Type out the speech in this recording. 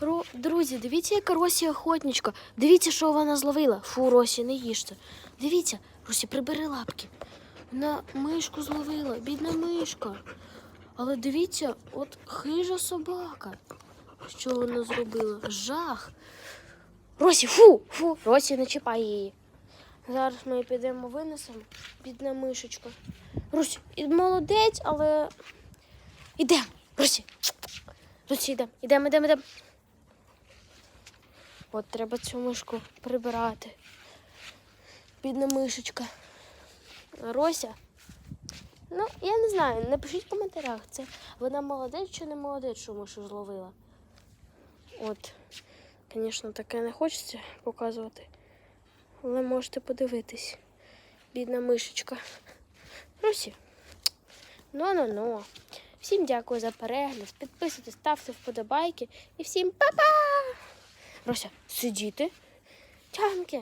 Ру- Друзі, дивіться, яка Росі охотничка. Дивіться, що вона зловила. Фу, Росі, не їж це. Дивіться, Росі, прибери лапки. Вона мишку зловила, бідна мишка. Але дивіться, от хижа собака. Що вона зробила? Жах. Росі, фу, фу, Росі, не чіпай її. Зараз ми підемо винесемо. Бідна мишечка. Русі, молодець, але. Ідемо, Русі. Русі, йдемо, йдемо, йдемо. От треба цю мишку прибирати. Бідна мишечка. Рося. Ну, я не знаю, напишіть в коментарях, це вона молодець чи не молодець, що мишу зловила. От, звісно, таке не хочеться показувати. Але можете подивитись. Бідна мишечка. Русі. Ну-ну-ну. Всім дякую за перегляд. Підписуйтесь, ставте вподобайки. І всім па-па! Рося, сидіти. Тянки.